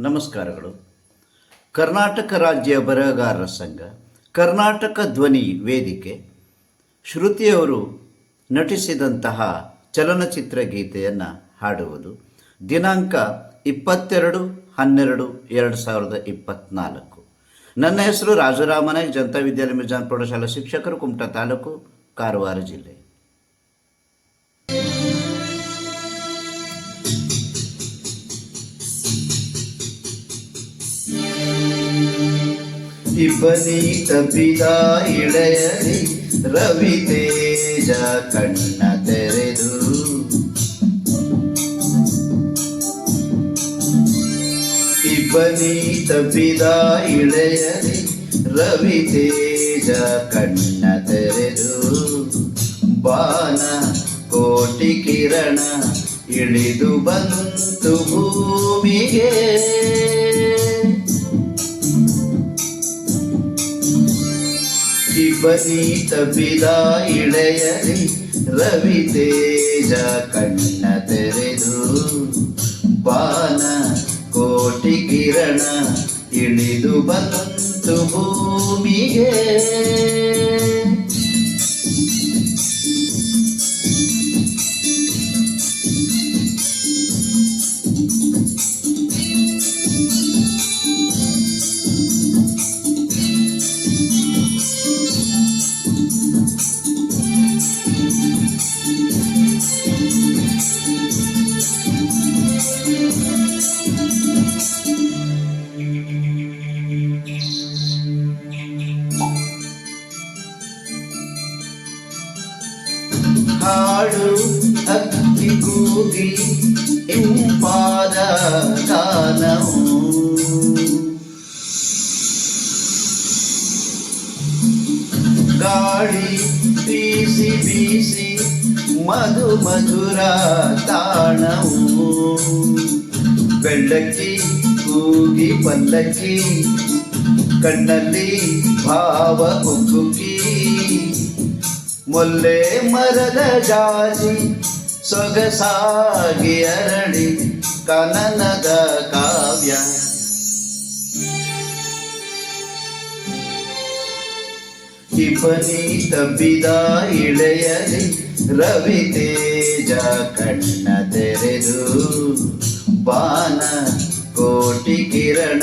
ನಮಸ್ಕಾರಗಳು. ಕರ್ನಾಟಕ ರಾಜ್ಯ ಬರಹಗಾರರ ಸಂಘ, ಕರ್ನಾಟಕ ಧ್ವನಿ ವೇದಿಕೆ, ಶ್ರುತಿಯವರು ನಟಿಸಿದಂತಹ ಚಲನಚಿತ್ರ ಗೀತೆಯನ್ನು ಹಾಡುವುದು. ದಿನಾಂಕ ಇಪ್ಪತ್ತೆರಡು, ಹನ್ನೆರಡು, ಎರಡು ಸಾವಿರದ ಇಪ್ಪತ್ತ್ನಾಲ್ಕು ನನ್ನ ಹೆಸರು ರಾಜರಾಮನೇ ಜನತಾ ವಿದ್ಯಾಲಯ ಮಿಜಾನ್ ಪ್ರೌಢಶಾಲಾ ಶಿಕ್ಷಕರು, ಕುಮಟಾ ತಾಲೂಕು, ಕಾರವಾರ ಜಿಲ್ಲೆ. ಇಬ್ಬನಿ ತಪ್ಪಿದ ಇಳೆಯಲಿ ರವಿ ತೇಜ ಕಣ್ಣ ತೆರೆದು. ಇಬ್ಬನಿ ತಪ್ಪಿದ ಇಳೆಯಲಿ ರವಿ ತೇಜ ಕಣ್ಣ ತೆರೆದು. ಬಾನ, ಕೋಟಿ ಕಿರಣ ಇಳಿದು ಬಂತು ಭೂಮಿಗೆ. ಇಬ್ಬನಿ ತಪ್ಪಿದ ಇಳೆಯಲಿ ರವಿ ತೇಜ ಕಣ್ಣ ತೆರೆದು ಬಾನ ಕೋಟಿ ಕಿರಣ ಇಳಿದು ಬಂತು ಭೂಮಿಗೆ. ಕೂಗಿ ಇಂಪಾದ ಗಾನವು. ಗಾಳಿ ಬೀಸಿ ಬೀಸಿ ಮಧು ಮಧುರ ತಾಣವು. ಬೆಳ್ಳಕ್ಕಿ ಕೂಗಿ ಪಲ್ಲಕ್ಕಿ, ಕಣ್ಣಲ್ಲಿ ಭಾವ ಕುಕ್ಕಿ ಮೊಲ್ಲೆ ಮರದ ಜಾಜಿ ಸೊಗಸಾಗಿ ಅರಳಿ ಕನನದ ಕಾವ್ಯ. ಕ್ಷಿಪಣಿ ತಬ್ಬಿದ ಇಳೆಯಲಿ ರವಿ ತೇಜ ಕಣ್ಣ ತೆರೆದು ಬಾನ ಕೋಟಿ ಕಿರಣ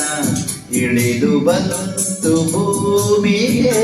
ಇಳಿದು ಬಂತು ಭೂಮಿಗೆ.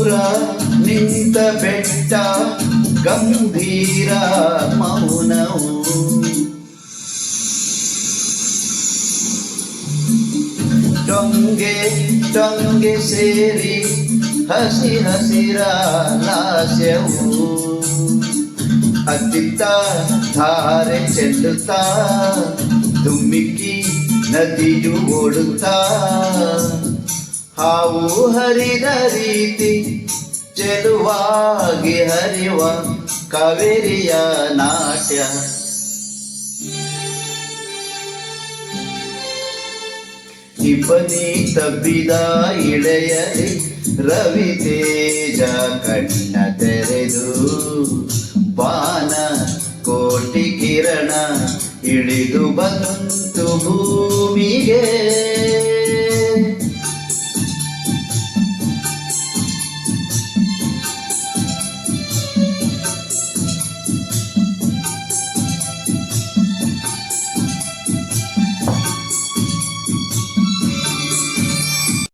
మధుర నింత పెట్ట గంభీర మౌనము. టొంగే టొంగే సేరి హసి హసిరా లాస్యవు అతిత ధారె చెల్లుతా తుమ్మికి నదియు ఓడుతా ಹಾವು ಹರಿದ ರೀತಿ ಚೆಲುವಾಗಿ ಹರಿವ ಕಾವೇರಿಯ ನಾಟ್ಯ. ಇಬ್ಬನಿ ತಬ್ಬಿದ ಇಳೆಯಲಿ ರವಿ ತೇಜ ಕಣ್ಣ ತೆರೆದು ಬಾನ ಕೋಟಿ ಕಿರಣ ಇಳಿದು ಬಂತು ಭೂಮಿಗೆ.